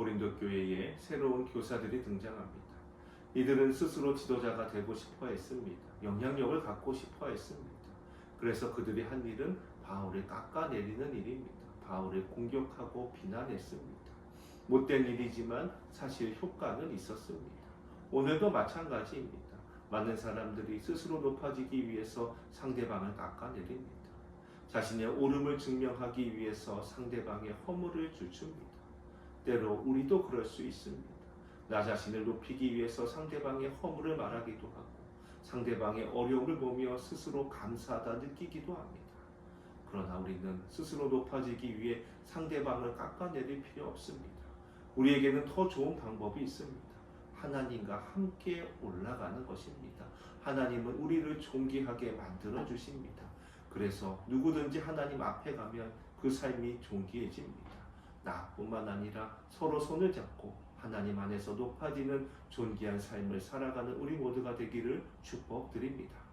고린도 교회에 새로운 교사들이 등장합니다. 이들은 스스로 지도자가 되고 싶어 했습니다. 영향력을 갖고 싶어 했습니다. 그래서 그들이 한 일은 바울을 깎아내리는 일입니다. 바울을 공격하고 비난했습니다. 못된 일이지만 사실 효과는 있었습니다. 오늘도 마찬가지입니다. 많은 사람들이 스스로 높아지기 위해서 상대방을 깎아내립니다. 자신의 옳음을 증명하기 위해서 상대방의 허물을 주춥니다. 때로 우리도 그럴 수 있습니다. 나 자신을 높이기 위해서 상대방의 허물을 말하기도 하고 상대방의 어려움을 보며 스스로 감사하다 느끼기도 합니다. 그러나 우리는 스스로 높아지기 위해 상대방을 깎아내릴 필요 없습니다. 우리에게는 더 좋은 방법이 있습니다. 하나님과 함께 올라가는 것입니다. 하나님은 우리를 존귀하게 만들어 주십니다. 그래서 누구든지 하나님 앞에 가면 그 삶이 존귀해집니다. 나뿐만 아니라 서로 손을 잡고 하나님 안에서 높아지는 존귀한 삶을 살아가는 우리 모두가 되기를 축복드립니다.